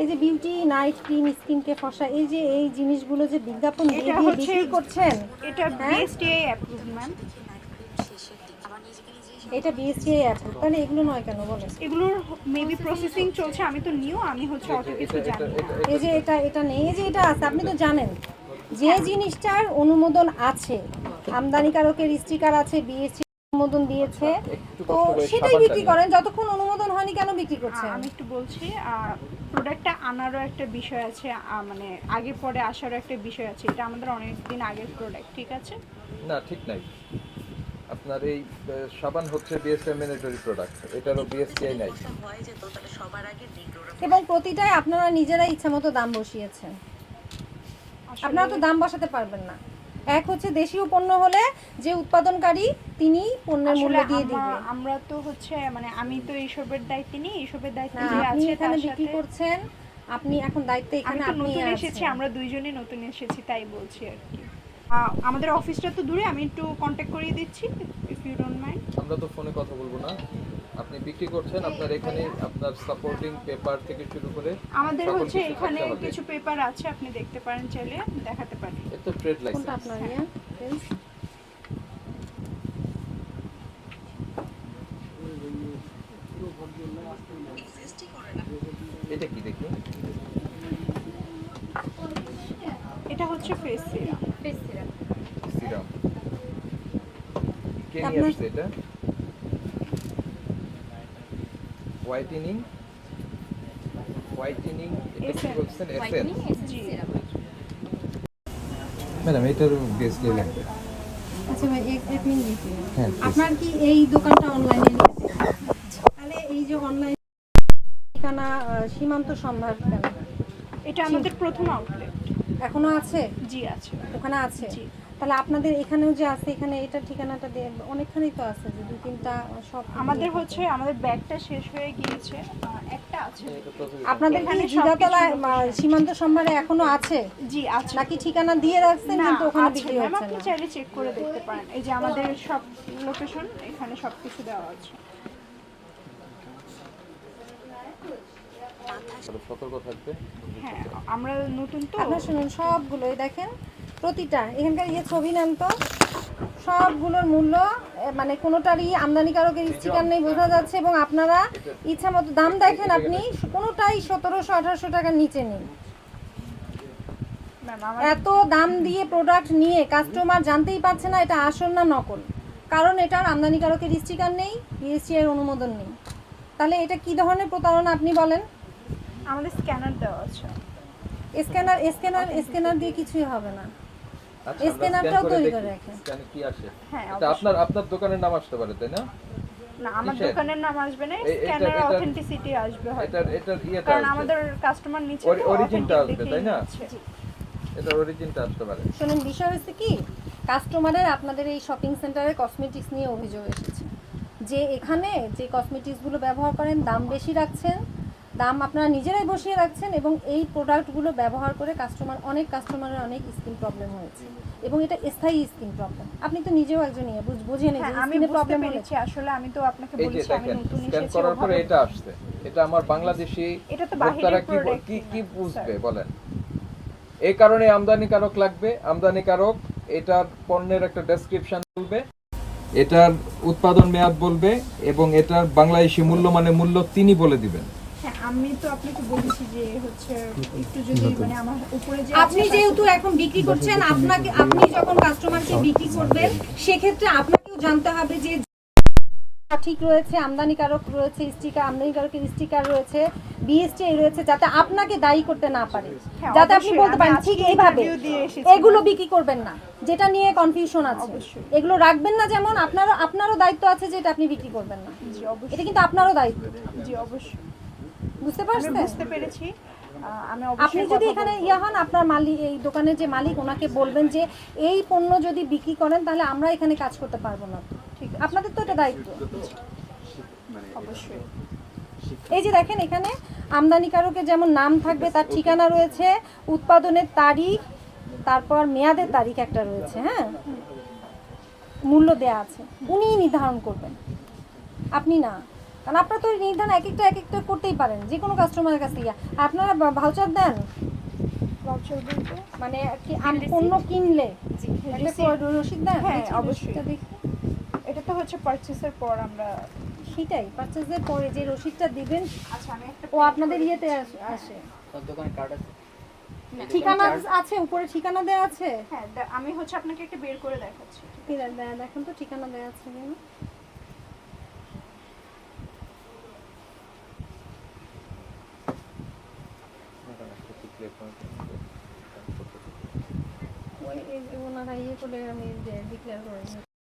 এই যে beauty night cream স্কিনকে ফসা এই যে এই জিনিসগুলো যে বিজ্ঞাপন দিয়ে এটা দিয়ে বিক্রি করছেন? এটা? বিএসটিআই অ্যাপ্রুভ ম্যাম এটা বিএসসিআই অ্যাপ তাহলে এগুলো নয় কেন বলেন? এগুলোর মেবি প্রসেসিং চলছে আমি তো নিউ আমি হচ্ছে অত কিছু জানি এই যে এটা। এটা নেই। এই যে এটা আছে আপনি তো জানেন যে জিনিসটার অনুমোদন আছে আমদানিকারকের স্টিকার আছে বিএসসি অনুমোদন দিয়েছে তো সেটাই বিক্রি করেন। যতক্ষণ অনুমোদন হয়নি কেন বিক্রি করছেন? আমি একটু বলছি প্রোডাক্টটা আনারও একটা বিষয় আছে মানে আগে পরে আসারও একটা বিষয় আছে। এটা আমাদের অনেক দিন আগের প্রোডাক্ট ঠিক আছে? না ঠিক নাই। আপনার এই সাবান হচ্ছে বিএসএম ম্যান্ডেটরি প্রোডাক্ট এটারও বিএসটিআই নাই। এবং প্রতিটাই আপনারা নিজেরাই ইচ্ছামতো দাম বসিয়েছেন। আপনারা তো দাম বসাতে পারবেন না। এক হচ্ছে দেশীয় পণ্য হলে যে উৎপাদনকারী তিনি পণ্যের মূল্য দিয়ে দিবে। আমরা তো হচ্ছে মানে আমি তো এইসবের দায়িত্ব নিই এইসবের দায়িত্ব যে আছে এখানে বিক্রি করছেন আপনি এখন দায়িত্বে এখানে আপনি নতুন এসেছি আমরা দুইজনে নতুন এসেছি তাই বলছি আর কি। আমাদের অফিসটা তো দূরে আমি একটু কন্ট্যাক্ট করিয়ে দিচ্ছি ইফ ইউ ডোন্ট মাইন্ড আমরা তো ফোনে কথা বলব না। আপনি বিক্রি করছেন আপনার এখানে আপনার সাপোর্টিং পেপার থেকে শুরু করে আমাদের হচ্ছে এখানে কিছু পেপার আছে আপনি দেখতে পারেন চাইলে দেখাতে পারি তো ট্রেড কোনটা লাইসেন্স আপনার এটা কি দেখি? এটা হচ্ছে ফেস সিরাম ফেস সিরাম কে নিয়ে আপনার- আসছে এটা? হোয়াইটেনিং হোয়াইটেনিং এটা কি বলছেন এসেন্স জি। ম্যাডাম এটার বেসলি লাগবে। আচ্ছা ভাই এক এক মিনিট হ্যাঁ আপনার কি এই দোকানটা অনলাইনে তাহলে এই যে অনলাইন ঠিকানা সীমান্ত সম্ভার এটা আমাদের প্রথম আউটলেট এখনও আছে? জি আছে। ওখানে আছে? জি। তাহলে আপনাদের এখানেও যে আছে এখানে এটা ঠিকানাটা দিয়ে অনেকখানেই তো আছে যে দুই তিনটা সব আমাদের হচ্ছে আমাদের ব্যাগটা শেষ হয়ে গিয়েছে একটা আছে। আপনাদের এখানে আছে। সীমান্ত সম্ভারে এখনও আছে? জি আছে। নাকি ঠিকানা দিয়ে রাখছেন কিন্তু ওখানে বিক্রি হচ্ছে আপনি চাইলে চেক করে দেখতে পারেন। এই যে আমাদের সব লোকেশন এখানে সব কিছু দেওয়া আছে। সতর্ক থাকবে। হ্যাঁ আমরা নতুন তো আপনার শুনুন সবগুলো এই দেখেন। প্রতিটা এখানকার ইয়ে ছবি নেন তো সবগুলোর মূল্য মানে কোনোটারই আমদানিকারকের স্টিকার নেই বোঝা যাচ্ছে এবং আপনারা ইচ্ছা মতো দাম দেখেন আপনি কোনোটাই সতেরোশো আঠারোশো টাকার নিচে নেই। এত দাম দিয়ে প্রোডাক্ট নিয়ে কাস্টমার জানতেই পারছে না এটা আসল না নকল। কারণ এটার আমদানিকারকের স্টিকার নেই বিএসসি অনুমোদন নেই। তাহলে এটা কি ধরনের প্রতারণা আপনি বলেন? আমাদের স্ক্যানার দেওয়া আছে। স্ক্যানার স্ক্যানার স্ক্যানার দিয়ে কিছুই হবে না। স্ক্যানারটাও তৈরি করে রাখেন। scan কি আসে। হ্যাঁ এটা আপনার আপনার দোকানের নাম আসতে পারে তাই না? না আমার দোকানের নাম আসবে না স্ক্যানার অথেন্টিসিটি আসবে হয়তো। এটার এটার ইয়েটা কারণ আমাদের কাস্টমার নিচে Ori- আসবে, তাই না? জি। অরিজিনটা আসতে পারে। শুনুন বিষয় হচ্ছে কি কাস্টমারের আপনাদের এই শপিং সেন্টারে কসমেটিক্স নিয়ে অভিযোগ এসেছে। যে এখানে যে কসমেটিক্সগুলো ব্যবহার করেন দাম বেশি রাখছেন দাম আপনারা নিজেরাই বসিয়ে রাখছেন এবং এই প্রোডাক্টগুলো ব্যবহার করে কাস্টমার অনেক কাস্টমারের অনেক স্কিন প্রবলেম হয়েছে। এবং এটা স্থায়ী স্কিন প্রবলেম আপনি তো নিজেও একজন ইয়ে বুঝ- বুঝেন হ্যাঁ আমি প্রবলেম পেরেছি। আসলে আমি তো আপনাকে বলেছি আমি নতুন স্ক্যান করার পরে এটা আসছে। এটা আমার বাংলাদেশি এটা তো বাহিরের ভোক্তারা কি কি কি বুঝবে বলেন। এই কারণে আমদানিকারক লাগবে আমদানিকারক এটার পণ্যের একটা ডেসক্রিপশন বলবে এটার উৎপাদন মেয়াদ বলবে এবং এটার বাংলাদেশি মূল্য মানে মূল্য তিনি বলে দিবেন। হ্যাঁ আমি তো আপনাকে বলেছি যে হচ্ছে একটু যদি মানে আমার উপরে যে আপনি যেহেতু এখন বিক্রি করছেন আপনাকে আপনি যখন কাস্টমারকে বিক্রি করবেন সেক্ষেত্রে আপনাকেও জানতে হবে যে রয়েছে আমদানিকারক রয়েছে স্টিকার আমদানিকারকের স্টিকার রয়েছে বিএসটি রয়েছে যাতে আপনাকে দায়ী করতে না পারে। হ্যাঁ, যাতে আপনি বলতে পারেন ঠিক এইভাবে। এগুলো বিক্রি করবেন না যেটা নিয়ে কনফিউশন আছে। এগুলো রাখবেন না যেমন আপনারও আপনারও দায়িত্ব আছে যে এটা আপনি বিক্রি করবেন না। এটা কিন্তু আপনারও দায়িত্ব। জি অবশ্যই। বুঝতে আমি পারছেন? বুঝতে পেরেছি। আপনি যদি এখানে। ইয়া হন আপনার মালিক এই দোকানের যে মালিক ওনাকে বলবেন যে এই পণ্য যদি বিক্রি করেন তাহলে আমরা এখানে কাজ করতে পারব না। ঠিক আপনাদের তো এটা দায়িত্ব। অবশ্যই। এই যে দেখেন এখানে আমদানিকারকের যেমন নাম থাকবে তার ঠিকানা রয়েছে উৎপাদনের তারিখ তারপর মেয়াদের তারিখ একটা রয়েছে হ্যাঁ? মূল্য দেয়া আছে। উনিই নির্ধারণ করবেন। আপনি না। কারণ আপনারা তো নির্ধারণ এক একটা এক একটা করতেই পারেন যে কোনো কাস্টমারের কাছে গিয়ে আপনারা ভাউচার দেন? মানে কি পণ্য কিনলে। রসিদ দেন? হ্যাঁ, অবশ্যই। দেখি। এটা তো হচ্ছে পারচেসের পর আমরা সেটাই পারচেজের পরে যে রসিদটা দিবেন আচ্ছা আমি একটা ও আপনাদের ইয়েতে আসে দোকানে কার্ড আছে? ঠিকানা আছে উপরে ঠিকানা দেওয়া আছে? হ্যাঁ আমি হচ্ছে আপনাকে একটা বের করে দেখাচ্ছি। দেখুন তো ঠিকানা দেওয়া আছে কিনা ওই এই- ওনারা ইয়ে করে আমি ডিক্লেয়ার করে।